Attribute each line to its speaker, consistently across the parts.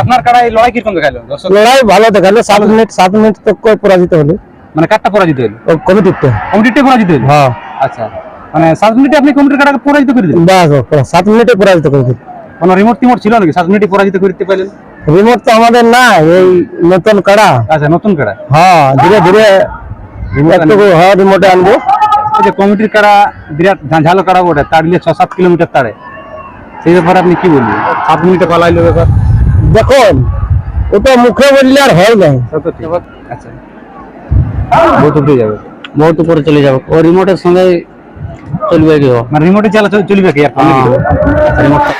Speaker 1: আপনার কাড়া এই লড়াই কীরকম দেখাল
Speaker 2: লড়াই ভালো দেখাল। সাত মিনিট সাত মিনিট তো পরাজিত হলো।
Speaker 1: মানে কাঠটা পরাজিত হলো
Speaker 2: কমিটিতে।
Speaker 1: কমিটিতে পরাজিত হলো
Speaker 2: হ্যাঁ।
Speaker 1: আচ্ছা। মানে সাত মিনিটে আপনি কমিটির কাটাকে পরাজিত করে দিলেন?
Speaker 2: বাস সাত মিনিটে পরাজিত করে দিল
Speaker 1: কোনো রিমোট টিমোট ছিল নাকি? সাত মিনিটে পরাজিত করতে পারলেন?
Speaker 2: রিমোট তো আমাদের না এই নতুন কাড়া।
Speaker 1: আচ্ছা নতুন কাড়া।
Speaker 2: হ্যাঁ ধীরে ধীরে হ্যাঁ রিমোটে আনব।
Speaker 1: যে কমিটির কাড়া বিরাট ঝাঁঝালো কাড়া ওটা তাড়িয়ে ছ সাত কিলোমিটার তাড়ে। সেই ব্যাপারে আপনি কি বলবেন? সাত মিনিটে পালাইলো ব্যাপার।
Speaker 2: দেখুন ওটা মুখে বললে আর হয়
Speaker 1: ঠিক। আচ্ছা। বহুত উপরে যাবে।
Speaker 2: বহুত উপরে চলে যাবে। ও রিমোটের সঙ্গে চলবে কি
Speaker 1: মানে রিমোটে চালা চল- চলবে কি? আর রিমোটটা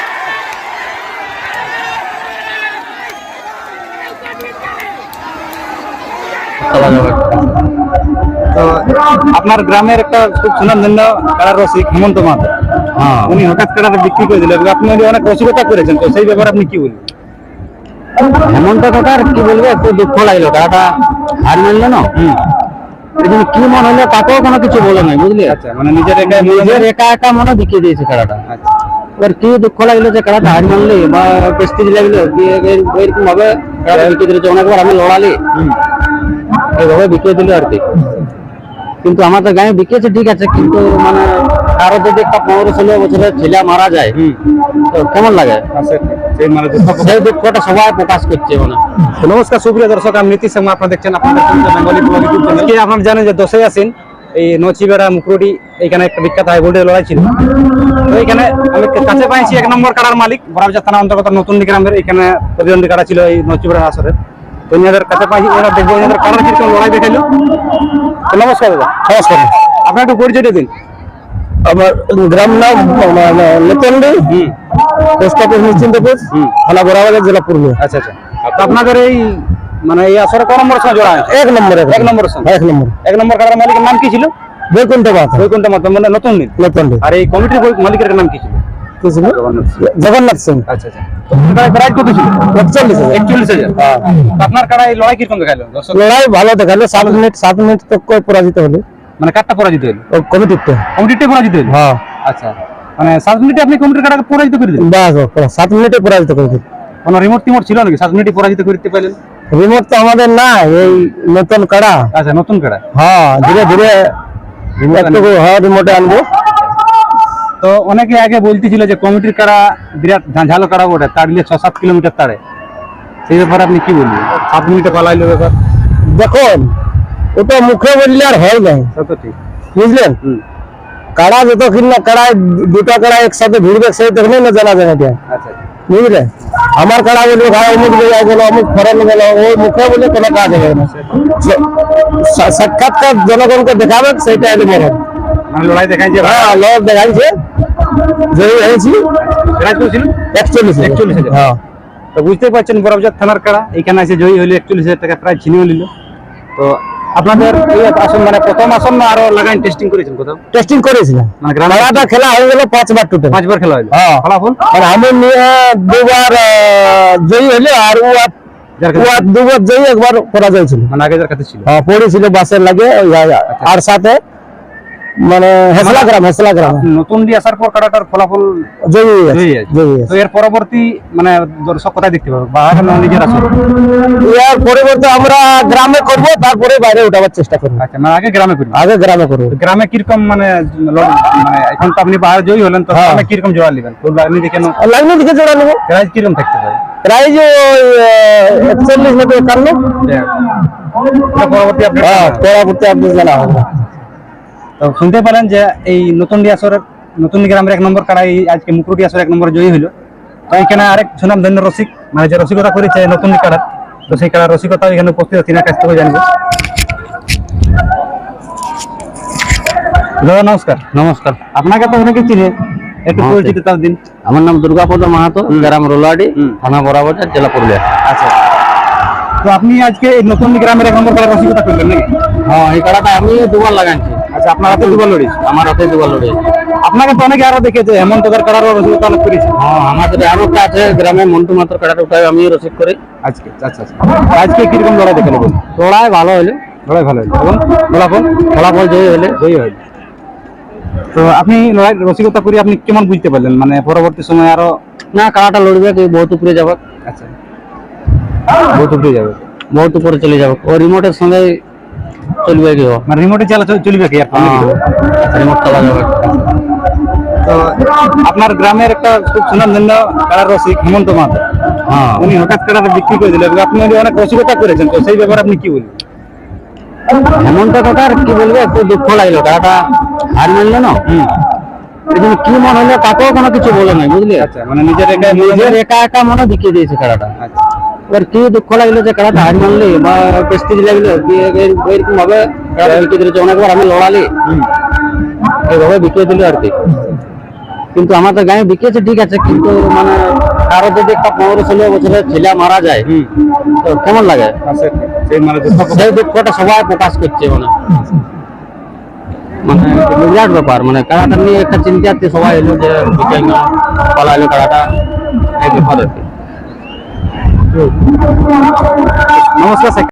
Speaker 1: তো আপনার গ্রামের একটা খুব সুনামধন্য কাড়ার রসিক হেমন্ত মাত
Speaker 2: হ্যাঁ।
Speaker 1: উনি হঠাৎ কাড়াটা বিক্রি করে দিলেন আপনি অনেক রসিকতা করেছেন তো সেই ব্যাপারে আপনি কি বলবেন?
Speaker 2: হেমন্ত কাকার কি বলবে? একটু দুঃখ লাগল কাকাটা হার মানলো না?
Speaker 1: হুম।
Speaker 2: কি মনে হলো তাকেও কোনো কিছু বলে নাই বুঝলি?
Speaker 1: আচ্ছা মানে নিজের মনে
Speaker 2: নিজের একা একা মনে দেখিয়ে দিয়েছে খেলাটা
Speaker 1: আচ্ছা।
Speaker 2: এবার কি দুঃখ লাগল যে খেলাটা হার মানলি বা প্রেস্টিজ লাগল কি এরকম ভাবে অনেকবার আমি লড়ালি? এইভাবে বিক্রি দিল আর কি। কিন্তু আমাদের গায়ে বিকেছে ঠিক আছে কিন্তু মানে কারও যদি একটা পনেরো ষোলো বছরের ছেলে মারা যায় তো কেমন লাগে?
Speaker 1: সেই মানে
Speaker 2: দুঃখটা সবাই প্রকাশ করছে মানে
Speaker 1: নমস্কার সুপ্রিয় দর্শক আমি নীতিশ শর্মা আপনারা দেখছেন আপনাদের পরিচয় বেঙ্গলি ব্লগ ইউটিউব চ্যানেল আপনারা জানেন যে দশই আসেন এই নচিবেড়া মুকুরুটি এখানে একটা বিখ্যাত হাই ভোল্টেজ লড়াই ছিল। তো এখানে আমি কাছে পাইছি এক নম্বর কাড়ার মালিক থানা অন্তর্গত নতুন গ্রামের এখানে প্রতিদ্বন্দ্বী কাড়া ছিল এই নচিবেড়া আসরের। এরা দেখব কীরকম লড়াই দেখাইলো নমস্কার দাদা।
Speaker 2: নমস্কার।
Speaker 1: আপনার একটু পরিচয়টা দিন।
Speaker 2: আমার গ্রাম নাম নতুনডি পোস্ট অফিস নিশ্চিন্তপুর
Speaker 1: হুম।
Speaker 2: থানা বরাবর জেলা
Speaker 1: আচ্ছা আচ্ছা। তো আপনাদের এই মানে এই আসরে নম্বর জোড়া
Speaker 2: এক নম্বর
Speaker 1: এক নম্বরের সঙ্গে
Speaker 2: এক নম্বর।
Speaker 1: এক নম্বর কাড়ার মালিকের নাম কি ছিল?
Speaker 2: বৈকুণ্ঠ বাত
Speaker 1: বৈকুণ্ঠ মাত্র মানে নতুন
Speaker 2: নতুন
Speaker 1: আর এই কমিটির মালিকের নাম কি ছিল?
Speaker 2: কি ছিল জগন্নাথ সিং।
Speaker 1: আচ্ছা আচ্ছা। আপনার কত ছিল?
Speaker 2: একচল্লিশ
Speaker 1: একচল্লিশ হাজার।
Speaker 2: হ্যাঁ।
Speaker 1: আপনার কাড়া লড়াই কীরকম দেখাইলো
Speaker 2: লড়াই ভালো দেখাল। সাত মিনিট সাত মিনিট তো পরাজিত হলো।
Speaker 1: মানে কাঠটা পরাজিত হলো?
Speaker 2: কমিটিতে।
Speaker 1: কমিটিতে পরাজিত হলো?
Speaker 2: হ্যাঁ।
Speaker 1: আচ্ছা। মানে সাত মিনিটে আপনি কমিটির পরাজিত করে দিলেন?
Speaker 2: বাস সাত মিনিটে পরাজিত করে
Speaker 1: কোনো রিমোট টিমোট ছিল নাকি? সাত মিনিটে পরাজিত করতে পারলেন?
Speaker 2: রিমোট তো আমাদের না এই নতুন কাড়া।
Speaker 1: আচ্ছা নতুন কাড়া।
Speaker 2: হ্যাঁ ধীরে ধীরে একটু হ্যাঁ রিমোটে আনব।
Speaker 1: তো অনেকে আগে বলতেছিল যে কমিটির কাড়া বিরাট ঝাঁঝালো কাড়া ওটা তাড়িয়ে ছ সাত কিলোমিটার তাড়ে। সেই ব্যাপারে আপনি কি বলবেন? সাত মিনিটে পালাইলো ব্যাপার।
Speaker 2: দেখুন ওটা মুখে বললে আর হয় নাই।
Speaker 1: তো ঠিক।
Speaker 2: বুঝলেন? কাড়া যতক্ষণ না কাড়ায় দুটা কাড়া একসাথে ভিড়বে সেই তখনই না জানা যায় এটা।
Speaker 1: আচ্ছা।
Speaker 2: বুঝলে? আমার কাড়া বলবে ভাই অমুক জায়গায় গেলো অমুক ফরেন গেলো ওই মুখে বলে কোনো কাজ হবে না। সা- সাক্ষাৎকার জনগণকে দেখাবে সেইটা এলো মরণ
Speaker 1: লড়াই
Speaker 2: হ্যাঁ দেখাইছে জয়ী হয়েছি। একচল্লিশ
Speaker 1: একচল্লিশ হাজার।
Speaker 2: হ্যাঁ।
Speaker 1: তো বুঝতেই পারছেন থানার কাড়া এখানে এসে জয়ী হইল একচল্লিশ হাজার টাকা প্রায় ছিনিয়ে নিল। তো আপনাদের এই আসন মানে প্রথম আসন না আরও লাগাইন টেস্টিং করেছেন কোথাও?
Speaker 2: টেস্টিং করেছিলাম।
Speaker 1: মানে
Speaker 2: খেলাটা খেলা হয়ে গেল পাঁচবার টোটাল
Speaker 1: পাঁচবার খেলা হইল।
Speaker 2: হ্যাঁ।
Speaker 1: ফলাফল?
Speaker 2: আর আমি নিয়ে দুবার জয়ী হলো আর ও আর- দুবার জয়ী একবার পরাজয় ছিল।
Speaker 1: মানে আগে যার কাছে ছিল?
Speaker 2: হ্যাঁ পড়েছিল বাসের লাগে আর- আর সাথে মানে হেসলা গ্রাম হেসলা গ্রাম।
Speaker 1: নতুন দিয়ে আসার পর কাড়াটার ফলাফল
Speaker 2: জয়ী
Speaker 1: তো এর পরবর্তী মানে দর্শক কোথায় দেখতে পাবে? বা আগে না নিজের আসন।
Speaker 2: ইয়ার পরিবর্তে আমরা গ্রামে করব তারপরে বাইরে উঠাবার চেষ্টা করব।
Speaker 1: আচ্ছা মানে আগে গ্রামে করবেন
Speaker 2: আগে গ্রামে করব।
Speaker 1: গ্রামে কীরকম মানে মানে এখন তো আপনি বাইরে জয়ী হলেন তো
Speaker 2: হ্যাঁ।
Speaker 1: গ্রামে কীরকম জোড়া নেবেন? ফুল লাগনি দেখে
Speaker 2: আর লাইনে দিকে জোড়া নেব।
Speaker 1: প্রাইজ কীরকম থাকতে পারে?
Speaker 2: প্রাইজ ওই একচল্লিশ নব্বই একান্ন।
Speaker 1: পরবর্তী আপনি
Speaker 2: হ্যাঁ পরবর্তী আপনি জানা হবে
Speaker 1: তো শুনতে পারেন যে এই নতুন ডিয়াসরের নতুন গ্রামের এক নম্বর কাড়াই আজকে মুকুর ডিয়াসর এক নম্বর জয়ী হইল। তো এখানে আরেক সুনাম ধন্য রসিক মানে যে রসিকতা করেছে নতুন কাড়ার তো সেই কাড়ার রসিকতা এখানে উপস্থিত তিনার কাছ থেকে জানব। দাদা নমস্কার।
Speaker 2: নমস্কার।
Speaker 1: আপনাকে তো অনেকে চিনে একটু পরিচিত তার দিন।
Speaker 2: আমার নাম দুর্গাপদ মাহাতো গ্রাম রোলাডি। থানা বরাবর জেলা পুরুলিয়া।
Speaker 1: আচ্ছা। তো আপনি আজকে এই নতুন গ্রামের এক নম্বর কাড়ার রসিকতা করলেন নাকি?
Speaker 2: হ্যাঁ এই কাড়াটা আমি দুবার লাগাচ্ছি
Speaker 1: আচ্ছা আপনার হাতে দুবার লড়িস
Speaker 2: আমার হাতে দুবার লড়ে।
Speaker 1: আপনাকে তো অনেকে আরও দেখেছে হেমন্ত দার কাড়ারও রসিকতা অনেক করেছে।
Speaker 2: হ্যাঁ আমাদের আরও একটা আছে গ্রামে মন্টু মাত্র কাড়াটা ওটাই আমি রসিদ করি।
Speaker 1: আজকে আচ্ছা আচ্ছা। আজকে কীরকম লড়াই দেখাল বলুন
Speaker 2: লড়াই ভালো হইলে।
Speaker 1: লড়াই ভালো হলো এবং ফলাফল?
Speaker 2: ফলাফল জয়ী হইলে।
Speaker 1: জয়ী হইল। তো আপনি লড়াই রসিকতা করে আপনি কেমন বুঝতে পারলেন? মানে পরবর্তী সময় আরও
Speaker 3: না কাড়াটা লড়বে কি বহুত উপরে যাবে।
Speaker 1: আচ্ছা। বহুত উপরে যাবে।
Speaker 3: বহুত উপরে চলে যাবে। ও রিমোটের সঙ্গে চলবে কি
Speaker 1: মানে রিমোটে চালা চলবে কি? আর
Speaker 3: রিমোট চালা যাবে।
Speaker 1: তো আপনার গ্রামের একটা খুব সুনামধন্য কারার রসিক হেমন্ত মাহাতো।
Speaker 3: হ্যাঁ।
Speaker 1: উনি হঠাৎ কারাটা বিক্রি করে দিলেন আপনি অনেক রসিকতা করেছেন তো সেই ব্যাপারে আপনি কি বলবেন?
Speaker 3: হেমন্ত কাকার কি বলবে? একটু দুঃখ লাগল কাকাটা হার মানলো না?
Speaker 1: হুম।
Speaker 3: কি মনে হলো তাকেও কোনো কিছু বলে নাই বুঝলি?
Speaker 1: আচ্ছা মানে নিজের একা
Speaker 3: নিজের একা একা মনে দেখিয়ে দিয়েছে খেলাটা
Speaker 1: আচ্ছা।
Speaker 3: এবার কি দুঃখ লাগল যে খেলাটা হার মানলি বা প্রেস্টিজ লাগল? এরকম ভাবে দিয়েছে অনেকবার আমি লড়ালি। এইভাবে বিকিয়ে দিল আর কি। কিন্তু আমাদের গায়ে বিকিয়েছে ঠিক আছে কিন্তু মানে কারও যদি একটা পনেরো ষোলো বছরের ছেলে মারা যায় তো কেমন লাগে?
Speaker 1: সেই মানে
Speaker 3: সেই দুঃখটা সবাই প্রকাশ করছে মানে। মানে বিরাট ব্যাপার মানে কারাটা নিয়ে একটা চিন্তাতে সবাই এলো যে পালাইলো কারাটা এই ব্যাপার আর কি।
Speaker 1: নমস্কার স্যার